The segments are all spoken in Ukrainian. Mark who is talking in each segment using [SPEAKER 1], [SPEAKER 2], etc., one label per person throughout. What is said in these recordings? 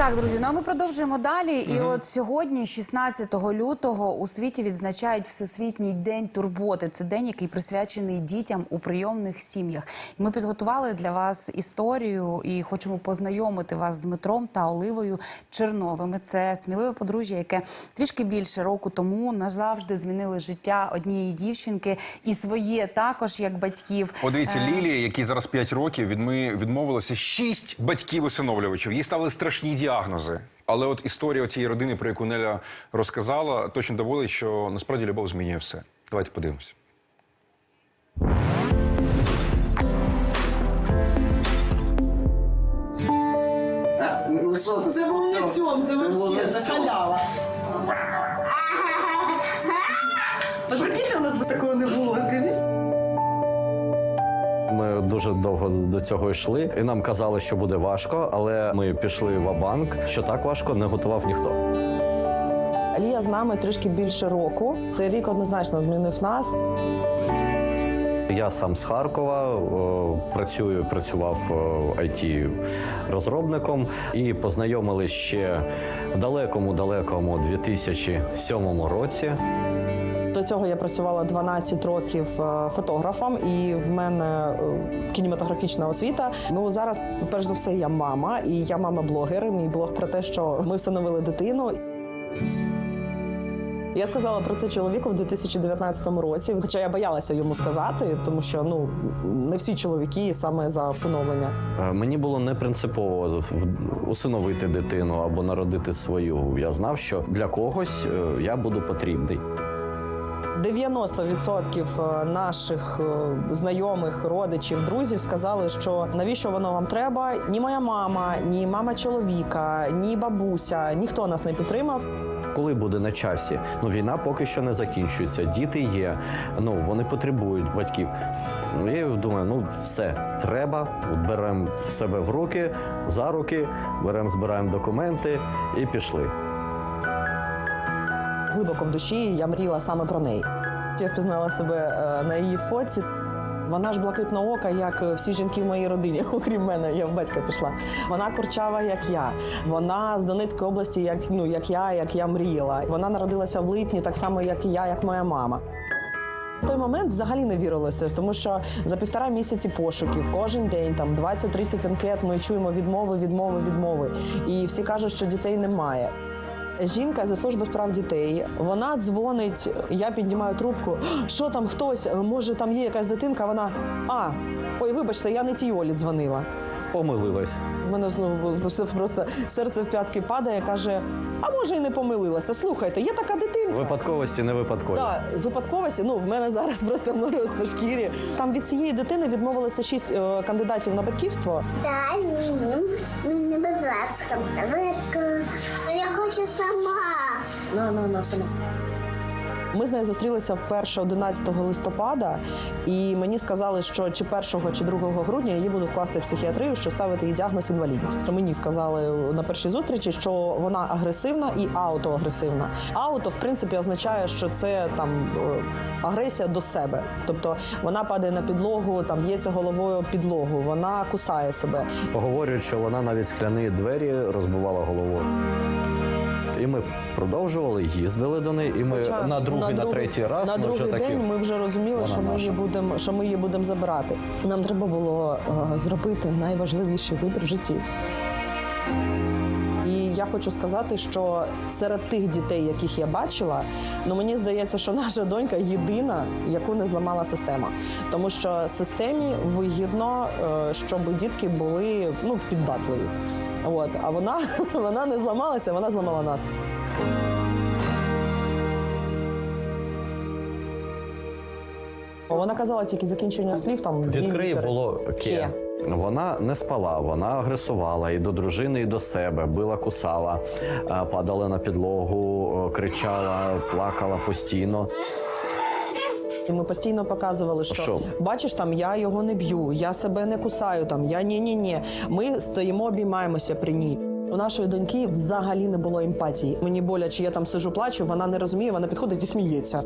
[SPEAKER 1] Так, друзі, ну а ми продовжуємо далі. І от сьогодні, 16 лютого, у світі відзначають Всесвітній день турботи. Це день, який присвячений дітям у прийомних сім'ях. Ми підготували для вас історію і хочемо познайомити вас з Дмитром та Оливою Черновими. Це сміливе подружжя, яке трішки більше року тому назавжди змінили життя однієї дівчинки і своє також як батьків.
[SPEAKER 2] Подивіться,
[SPEAKER 1] Е,
[SPEAKER 2] Лілія, якій зараз 5 років, від ми відмовилося шість батьків-усиновлювачів. Їй ставили страшні діагнози. Але от історія цієї родини, про яку Неля розказала, точно доводить, що насправді любов змінює все. Давайте подивимося.
[SPEAKER 3] Ну?
[SPEAKER 4] Це був не цьому, це вообще, це халява.
[SPEAKER 5] Дуже довго до цього йшли, і нам казали, що буде важко, але ми пішли в банк що так важко не готував ніхто.
[SPEAKER 4] Лія з нами трішки більше року. Цей рік однозначно змінив нас.
[SPEAKER 5] Я сам з Харкова працюю, працював it розробником і познайомились ще в далекому, далекому 2007 році.
[SPEAKER 4] До цього я працювала 12 років е, фотографом, і в мене е, кінематографічна освіта. Ну зараз, перш за все, я мама, і я мама-блогер. Мій блог про те, що ми всиновили дитину. Я сказала про це чоловіку в 2019 році, хоча я боялася йому сказати, тому що ну не всі чоловіки саме за всиновлення.
[SPEAKER 5] Е, Мені було не принципово усиновити дитину або народити свою. Я знав, що для когось я буду потрібний.
[SPEAKER 4] 90% наших е, знайомих, родичів, друзів сказали, що навіщо воно вам треба? Ні моя мама, ні мама чоловіка, ні бабуся, ніхто нас не підтримав.
[SPEAKER 5] Коли буде на часі? Ну війна поки що не закінчується. Діти є. Ну вони потребують батьків. Ну, Я думаю, ну все треба. Беремо себе в руки, за руки, беремо, збираємо документи і пішли.
[SPEAKER 4] Глибоко в душі я мріяла саме про неї. Я впізнала себе е, на її фоці. Вона ж блакитна ока, як е, всі жінки в моїй родині, окрім мене, я в батька пішла. Вона курчава, як я. Вона з Донецької області, як ну як я, як я мріяла. Вона народилася в липні, так само, як і я, як моя мама. В той момент взагалі не вірилося, тому що за півтора місяці пошуків кожен день там 20-30 анкет ми чуємо відмови, відмови, відмови. І всі кажуть, що дітей немає. Жінка зі служби справ дітей. Вона дзвонить, я піднімаю трубку. Що там хтось? Може, там є якась дитинка? Вона а, ой, вибачте, я не тій Олі дзвонила.
[SPEAKER 5] Помилилась.
[SPEAKER 4] У мене знову все просто серце в п'ятки падає. каже: А може, і не помилилася. Слухайте, є така дитинка.
[SPEAKER 5] Випадковості не випадкові.
[SPEAKER 4] Так, випадковості. Ну в мене зараз просто мороз по шкірі. Там від цієї дитини відмовилися шість е, кандидатів на батьківство.
[SPEAKER 6] Да, мені, мені будь ласка, хочу сама.
[SPEAKER 4] На, на, на, сама. Ми з нею зустрілися вперше 11 листопада, і мені сказали, що чи 1 чи 2 грудня її будуть класти в психіатрію, що ставити їй діагноз інвалідність. То Мені сказали на першій зустрічі, що вона агресивна і аутоагресивна. Ауто, в принципі, означає, що це там е, агресія до себе. Тобто вона падає на підлогу, там б'ється головою об підлогу, вона кусає себе.
[SPEAKER 5] Поговорюють, що вона навіть скляні двері розбивала головою. І ми продовжували, їздили до неї, і ми
[SPEAKER 4] Хоча
[SPEAKER 5] на другий, на, третій раз
[SPEAKER 4] на
[SPEAKER 5] ми
[SPEAKER 4] другий
[SPEAKER 5] вже такі.
[SPEAKER 4] день ми вже розуміли, що ми, її будемо, що ми її будемо забирати. Нам треба було е, зробити найважливіший вибір в житті. І я хочу сказати, що серед тих дітей, яких я бачила, ну мені здається, що наша донька єдина, яку не зламала система. Тому що системі вигідно, е, щоб дітки були ну, піддатливі. От, а вона, вона не зламалася, вона зламала нас. Вона казала тільки закінчення слів там
[SPEAKER 5] Відкриє було ке. Вона не спала, вона агресувала і до дружини, і до себе, била, кусала, падала на підлогу, кричала, плакала постійно.
[SPEAKER 4] І ми постійно показували, що,
[SPEAKER 5] Що?
[SPEAKER 4] бачиш, там я його не б'ю, я себе не кусаю. Там я ні, ні, ні. Ми стоїмо, обіймаємося при ній. У нашої доньки взагалі не було емпатії. Мені боляче, я там сижу, плачу, вона не розуміє, вона підходить і сміється.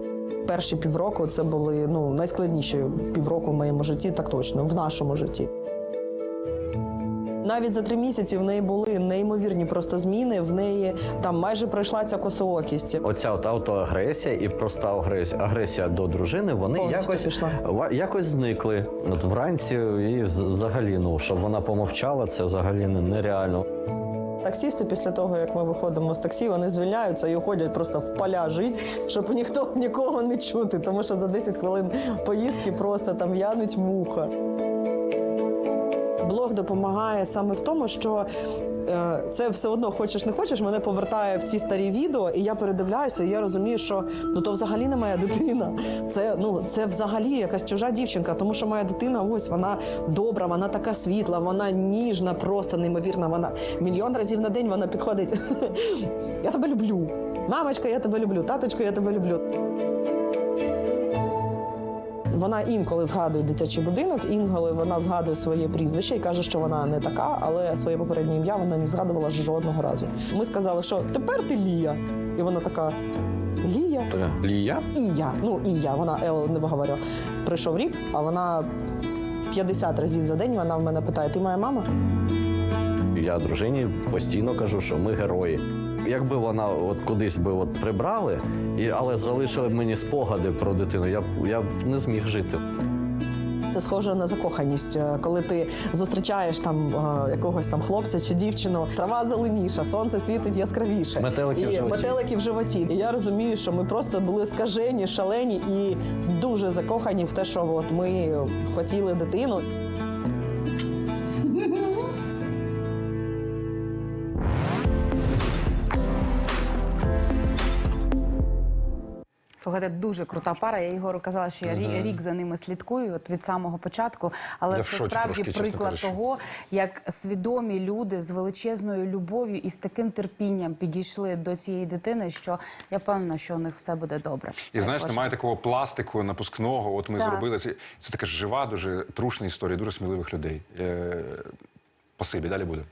[SPEAKER 4] Перші півроку це були ну найскладніші півроку в моєму житті, так точно, в нашому житті. Навіть за три місяці в неї були неймовірні просто зміни. В неї там майже пройшла ця косоокість.
[SPEAKER 5] Оця от автоагресія і проста агресія, агресія до дружини, вони
[SPEAKER 4] Повністю
[SPEAKER 5] якось
[SPEAKER 4] пішла.
[SPEAKER 5] якось зникли. От вранці і взагалі, ну щоб вона помовчала, це взагалі нереально.
[SPEAKER 4] Таксісти після того, як ми виходимо з таксі, вони звільняються і уходять просто в поля жити, щоб ніхто нікого не чути, тому що за 10 хвилин поїздки просто там в'януть вуха. Блог допомагає саме в тому, що е, це все одно хочеш не хочеш, мене повертає в ці старі відео, і я передивляюся, і я розумію, що ну то взагалі не моя дитина. Це ну це взагалі якась чужа дівчинка, тому що моя дитина, ось вона добра, вона така світла, вона ніжна, просто неймовірна. Вона мільйон разів на день вона підходить. Я тебе люблю. Мамочка, я тебе люблю, таточко, я тебе люблю. Вона інколи згадує дитячий будинок, інколи вона згадує своє прізвище і каже, що вона не така, але своє попереднє ім'я вона не згадувала жодного разу. Ми сказали, що тепер ти Лія. І вона така: Лія?
[SPEAKER 5] Лія?
[SPEAKER 4] І я. Ну, і я. Вона Ел не виговорила. Прийшов рік, а вона 50 разів за день вона в мене питає: ти моя мама?
[SPEAKER 5] Я дружині постійно кажу, що ми герої. Якби вона от кудись би от прибрали, і, але залишили мені спогади про дитину, я б я б не зміг жити.
[SPEAKER 4] Це схоже на закоханість, Е, коли ти зустрічаєш там е, якогось там хлопця чи дівчину, трава зеленіша, сонце світить яскравіше.
[SPEAKER 5] Метелики
[SPEAKER 4] і
[SPEAKER 5] в животі.
[SPEAKER 4] метелики в животі. І я розумію, що ми просто були скажені, шалені і дуже закохані в те, що от ми хотіли дитину.
[SPEAKER 1] Слухайте, дуже крута пара. Я Ігору казала, що я рі- рік за ними слідкую от від самого початку. Але
[SPEAKER 2] Я в
[SPEAKER 1] це
[SPEAKER 2] шоці
[SPEAKER 1] справді
[SPEAKER 2] трошки, чесно
[SPEAKER 1] приклад
[SPEAKER 2] кажучи.
[SPEAKER 1] того, як свідомі люди з величезною любов'ю і з таким терпінням підійшли до цієї дитини, що я впевнена, що у них все буде добре.
[SPEAKER 2] І знаєш,
[SPEAKER 1] Боже.
[SPEAKER 2] немає такого пластику напускного. От ми
[SPEAKER 1] Так.
[SPEAKER 2] зробили це. Це така жива, дуже трушна історія, дуже сміливих людей. Е, Спасибі, далі буде.